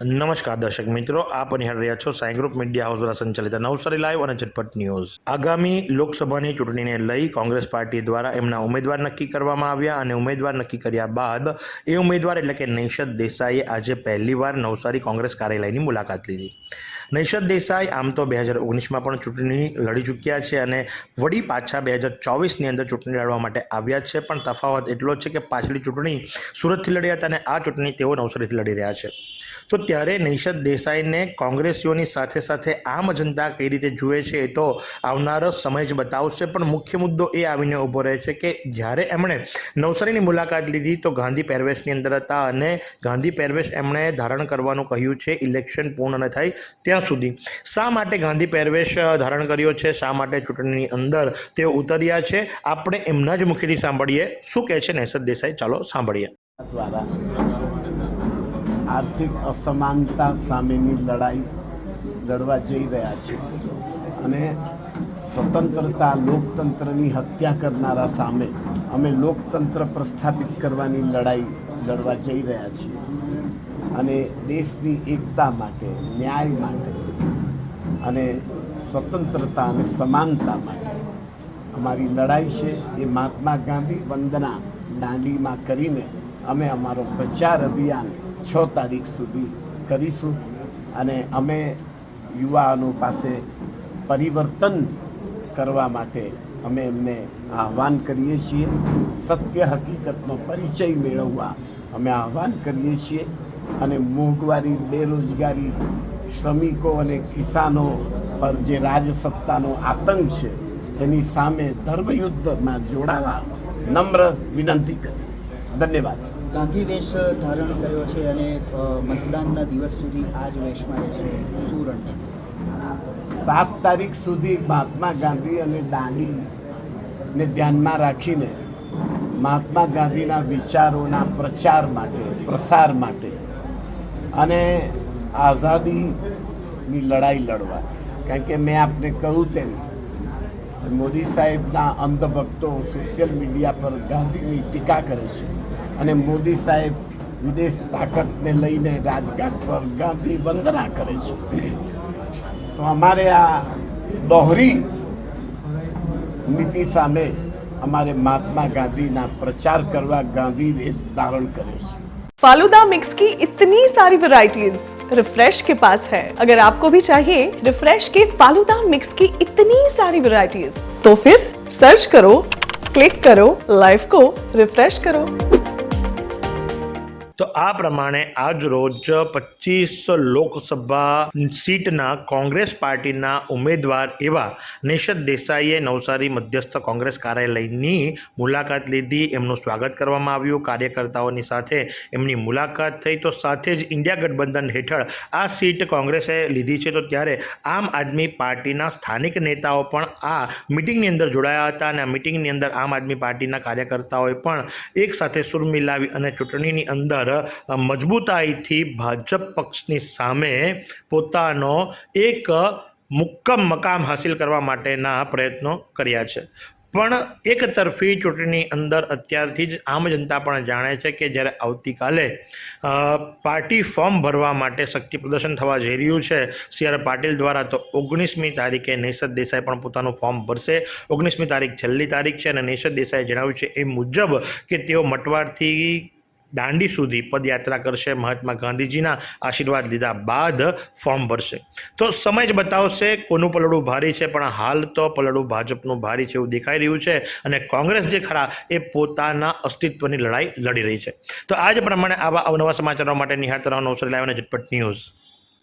નમસ્કાર દર્શક મિત્રો, આપ નિહાળ રહ્યા છો સાઈ ગ્રુપ મીડિયા હાઉસ દ્વારા સંચાલિત નવસારી લાઈવ અને ઝટપટ ન્યૂઝ. આગામી લોકસભાની ચૂંટણીને લઈ કોંગ્રેસ પાર્ટી દ્વારા એમના ઉમેદવાર નક્કી કરવામાં આવ્યા અને ઉમેદવાર નક્કી કર્યા બાદ એ ઉમેદવાર એટલે કે નૈશદ દેસાઈએ આજે પહેલીવાર નવસારી કોંગ્રેસ કાર્યાલયની મુલાકાત લીધી. નૈશદ દેસાઈ આમ તો બે હજાર ઓગણીસમાં પણ ચૂંટણી લડી ચૂક્યા છે અને વળી પાછા બે હજાર ચોવીસની અંદર ચૂંટણી લડવા માટે આવ્યા છે. પણ તફાવત એટલો છે કે પાછલી ચૂંટણી સુરતથી લડ્યા હતા અને આ ચૂંટણી તેઓ નવસારીથી લડી રહ્યા છે. તો ત્યારે નૈશદ દેસાઈને કોંગ્રેસીઓની સાથે સાથે આમ જનતા કઈ રીતે જુએ છે એ તો આવનારો સમય જ બતાવશે. પણ મુખ્ય મુદ્દો એ આવીને ઊભો રહે છે કે જ્યારે એમણે નવસારીની મુલાકાત લીધી તો ગાંધી પહેરવેશની અંદર હતા અને ગાંધી પહેરવેશ એમણે ધારણ કરવાનું કહ્યું છે, ઇલેક્શન પૂર્ણ ન થાય ત્યાં સુધી. શા માટે ગાંધી પહેરવેશ ધારણ કર્યો છે? શા માટે ચૂંટણીની અંદર તેઓ ઉતર્યા છે? આપણે એમના જ મુખેથી સાંભળીએ. શું કહે છે નેસદ દેસાઈ? ચાલો સાંભળીએ. આર્થિક અસમાનતા સામેની લડાઈ લડવા જઈ રહ્યા છે અને સ્વતંત્રતા, લોકતંત્રની હત્યા કરનારા સામે અમે લોકતંત્ર પ્રસ્થાપિત કરવાની લડાઈ લડવા જઈ રહ્યા છીએ. અને દેશની એકતા માટે, ન્યાય માટે અને સ્વતંત્રતા અને સમાનતા માટે અમારી લડાઈ છે. એ મહાત્મા ગાંધી વંદના દાંડીમાં કરીને અમે અમારો પ્રચાર અભિયાન છ તારીખ સુધી કરીશું. અને અમે યુવાનો પાસે પરિવર્તન કરવા માટે અમે એમને આહવાન કરીએ છીએ. સત્ય હકીકતનો પરિચય મેળવવા અમે આહવાન કરીએ છીએ. અને મોંઘવારી, બેરોજગારી, શ્રમિકો અને કિસાનો પર જે રાજસત્તાનો આતંક છે, એની સામે ધર્મયુદ્ધમાં જોડાવા નમ્ર વિનંતી કરી ધન્યવાદ. ગાંધી વેશ ધારણ કર્યો છે અને મતદાનના દિવસ સુધી આ જ વેશમાં રહેશે શું રણનીતિ સાત તારીખ સુધી મહાત્મા ગાંધી અને દાંડીને ધ્યાનમાં રાખીને મહાત્મા ગાંધીના વિચારોના પ્રચાર માટે, પ્રસાર માટે અને આઝાદીની લડાઈ લડવા. કારણ કે મેં આપને કહ્યું તેમ, મોદી સાહેબના અંધભક્તો સોશિયલ મીડિયા પર ગાંધીની ટીકા કરે છે. અને મોદી સાહેબ વિદેશ તાકાતને લઈને રાજઘાટ પર ગાંધી વંદના કરે છે તો અમારે આ દોહરી નીતિ સામે અમારે મહાત્મા ગાંધીના પ્રચાર કરવા ગાંધી વેશ ધારણ કર્યો છે फालूदा मिक्स की इतनी सारी वैरायटीज रिफ्रेश के पास है अगर आपको भी चाहिए रिफ्रेश के फालूदा मिक्स की इतनी सारी वैरायटीज तो फिर सर्च करो क्लिक करो लाइफ को रिफ्रेश करो તો આ પ્રમાણે આજ રોજ પચીસ લોકસભા સીટના કોંગ્રેસ પાર્ટીના ઉમેદવાર એવા નિશદ દેસાઈએ નવસારી મધ્યસ્થ કોંગ્રેસ કાર્યાલયની મુલાકાત લીધી. એમનું સ્વાગત કરવામાં આવ્યું. કાર્યકર્તાઓની સાથે એમની મુલાકાત થઈ. તો સાથે જ ઇન્ડિયા ગઠબંધન હેઠળ આ સીટ કોંગ્રેસે લીધી છે. તો ત્યારે આમ આદમી પાર્ટીના સ્થાનિક નેતાઓ પણ આ મિટિંગની અંદર જોડાયા હતા અને આ મિટિંગની અંદર આમ આદમી પાર્ટીના કાર્યકર્તાઓએ પણ એક સાથે સુર મિલાવી અને ચૂંટણીની અંદર અ, મજબૂતાઈથી ભાજપ પક્ષની સામે પોતાનો એક મુક્કમ મકામ હાસિલ કરવા માટેના પ્રયત્નો કર્યા છે. પણ એક તરફી ચૂંટણીની અંદર અત્યારથી જ આમ જનતા પણ જાણે છે કે જ્યારે આવતીકાલે પાર્ટી ફોર્મ ભરવા માટે શક્તિ પ્રદર્શન થવા જઈ રહ્યું છે સી. પાટીલ દ્વારા તો ઓગણીસમી તારીખે નૈષદ દેસાઈ પણ પોતાનું ફોર્મ ભરશે. ઓગણીસમી તારીખ છેલ્લી તારીખ છે અને નૈષદ દેસાઈએ જણાવ્યું છે એ મુજબ કે તેઓ મટવાડથી દાંડી સુધી પદયાત્રા કરશે. મહાત્મા ગાંધીજીના આશીર્વાદ લીધા બાદ ફોર્મ ભરશે. તો સમય જ બતાવશે કોનું પલડું ભારી છે, પણ હાલ તો પલડું ભાજપનું ભારી છે એવું દેખાઈ રહ્યું છે અને કોંગ્રેસ જે ખરા એ પોતાના અસ્તિત્વની લડાઈ લડી રહી છે. તો આ જ પ્રમાણે આવા અવનવા સમાચારો માટે નિહાળતા રહેવાનો અવસર લાઈવ અને ઝટપટ ન્યૂઝ.